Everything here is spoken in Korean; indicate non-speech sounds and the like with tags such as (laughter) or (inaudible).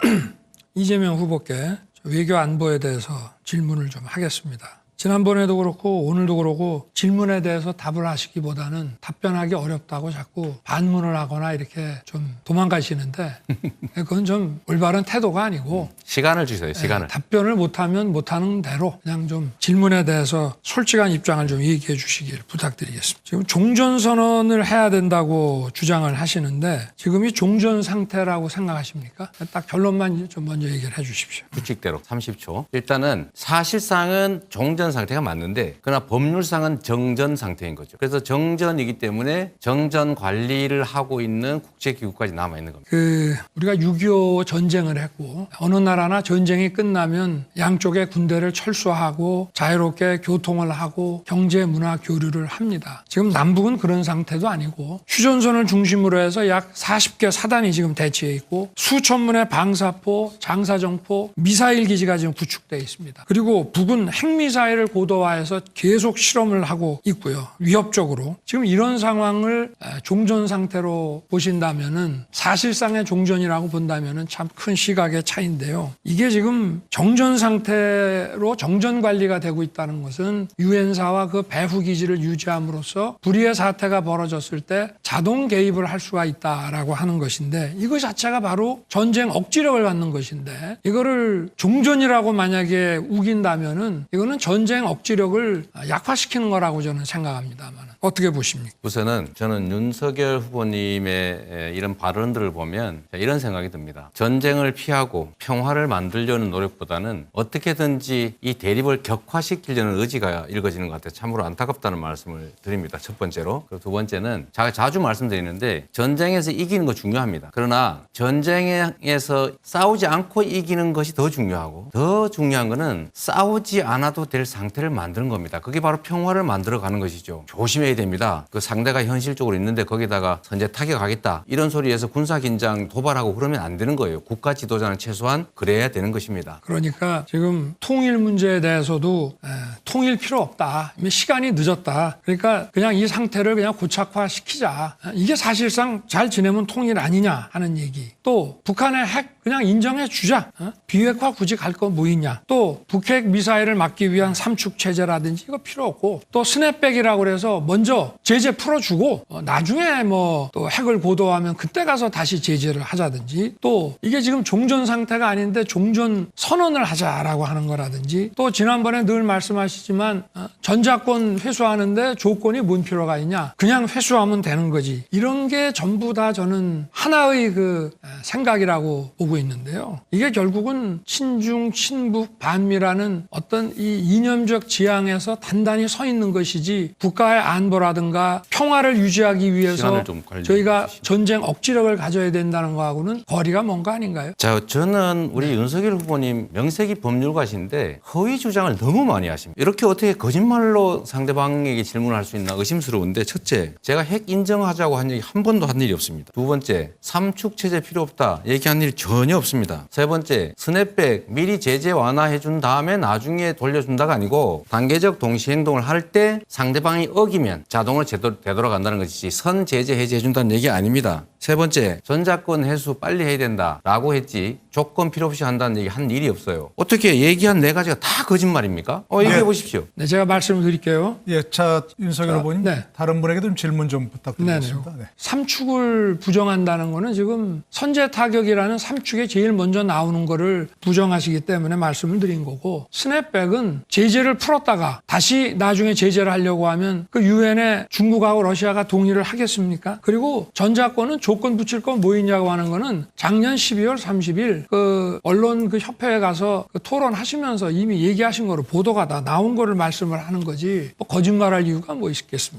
(clears throat) 이재명 후보께 외교 안보에 대해서 질문을 좀 하겠습니다. 지난번에도 그렇고 오늘도 그렇고 질문에 대해서 답을 하시기보다는 답변하기 어렵다고 자꾸 반문을 하거나 이렇게 좀 도망가시는데 (laughs) 그건 좀 올바른 태도가 아니고 시간을 주세요. 시간을. 네, 답변을 못하면 못하는 대로 그냥 좀 질문에 대해서 솔직한 입장을 좀 얘기해 주시길 부탁드리겠습니다. 지금 종전선언을 해야 된다고 주장을 하시는데 지금 이 종전 상태라고 생각하십니까? 딱 결론만 좀 먼저 얘기를 해 주십시오. 규칙대로 30초. 일단은 사실상은 종전 상태가 맞는데 그러나 법률상은 정전 상태인 거죠. 그래서 정전이기 때문에 정전 관리를 하고 있는 국제기구까지 남아 있는 겁니다. 그 우리가 6.25 전쟁을 했고 어느 나라나 전쟁이 끝나면 양쪽의 군대를 철수하고 자유롭게 교통을 하고 경제 문화 교류를 합니다. 지금 남북은 그런 상태도 아니고 휴전선을 중심으로 해서 약 40개 사단이 지금 대치해 있고 수천 문의 방사포, 장사정포, 미사일 기지가 지금 구축돼 있습니다. 그리고 북은 핵미사일 을 고도화해서 계속 실험을 하고 있고요. 위협적으로 지금 이런 상황을 에, 종전 상태로 보신다면은 사실상의 종전이라고 본다면은 참 큰 시각의 차이인데요. 이게 지금 정전 상태로 정전 관리가 되고 있다는 것은 유엔사와 그 배후 기지를 유지함으로써 불의의 사태가 벌어졌을 때 자동 개입을 할 수가 있다라고 하는 것인데 이거 자체가 바로 전쟁 억지력을 갖는 것인데 이거를 종전이라고 만약에 우긴다면은 이거는 전쟁 억지력을 약화시키는 거라고 저는 생각합니다만 어떻게 보십니까? 우선은 저는 윤석열 후보님의 에, 이런 발언들을 보면 이런 생각이 듭니다. 전쟁을 피하고 평화를 만들려는 노력보다는 어떻게든지 이 대립을 격화시키려는 의지가 읽어지는 것 같아요. 참으로 안타깝다는 말씀을 드립니다. 첫 번째로. 그리고 두 번째는 제가 자주 말씀드리는데 전쟁에서 이기는 거 중요합니다. 그러나 전쟁에서 싸우지 않고 이기는 것이 더 중요하고 더 중요한 거는 싸우지 않아도 될 상태를 만드는 겁니다. 그게 바로 평화를 만들어 가는 것이죠. 조심해야 됩니다. 그 상대가 현실적으로 있는데 거기다가 선제 타격하겠다. 이런 소리에서 군사 긴장 도발하고 그러면 안 되는 거예요. 국가 지도자는 최소한 그래야 되는 것입니다. 그러니까 지금 통일 문제에 대해서도 에, 통일 필요 없다. 시간이 늦었다. 그러니까 그냥 이 상태를 그냥 고착화 시키자. 이게 사실상 잘 지내면 통일 아니냐 하는 얘기. 또 북한의 핵 그냥 인정해 주자. 어? 비핵화 굳이 갈 거 뭐 있냐. 또 북핵 미사일을 막기 위한 삼축 체제라든지 이거 필요 없고 또 스냅백이라고 그래서 먼저 제재 풀어주고 어, 나중에 뭐 또 핵을 고도하면 그때 가서 다시 제재를 하자든지 또 이게 지금 종전 상태가 아닌데 종전 선언을 하자라고 하는 거라든지 또 지난번에 늘 말씀하 시지만 어, 전자권 회수하는데 조건이 뭔 필요가 있냐 그냥 회수하면 되는 거지 이런 게 전부 다 저는 하나의 그 에, 생각이라고 보고 있는데요 이게 결국은 친중 친북 반미라는 어떤 이 이념적 지향에서 단단히 서 있는 것이지 국가의 안보라든가 평화를 유지하기 위해서 저희가. 전쟁 억지력을 가져야 된다는 거하고는 거리가 먼 거 아닌가요? 자, 저는 네. 우리 윤석열 후보님 명색이 법률가신데 허위 주장을 너무 많이 하십니다. 이렇게 어떻게 거짓말로 상대방에게 질문할 수 있나 의심스러운데 첫째, 제가 핵 인정하자고 한 얘기 한 번도 한 일이 없습니다. 두 번째, 삼축 체제 필요 없다 얘기한 일이 전혀 없습니다. 세 번째, 스냅백 미리 제재 완화해 준 다음에 나중에 돌려준다가 아니고 단계적 동시 행동을 할 때 상대방이 어기면 자동으로 되돌아간다는 것이지 선 제재 해제해 준다는 얘기 아닙니다. 세 번째, 전자권 해수 빨리 해야 된다라고 했지 조건 필요 없이 한다는 얘기 한 일이 없어요. 어떻게 얘기한 네 가지가 다 거짓말입니까? 어, 얘기해 네. 보십시오. 네, 제가 말씀을 드릴게요. 예, 자 윤석열 후보님 네. 다른 분에게도 좀 질문 좀. 부탁드리겠습니다. 네. 삼축을 부정한다는 거는 지금 선제 타격이라는 삼축에 제일 먼저 나오는 거를 부정하시기 때문에 말씀을 드린 거고 스냅백은 제재를 풀었다가 다시 나중에 제재를 하려고 하면 그 유엔에 중국하고 러시아가 동의를 하겠습니까? 그리고 전자권은 조건 붙일 건 뭐 있냐고 하는 거는 작년 12월 30일 그 언론 그 협회에 가서 그 토론하시면서 이미 얘기하신 거로 보도가 다 나온 거를 말씀을 하는 거지 뭐 거짓말할 이유가 뭐 있겠습니까?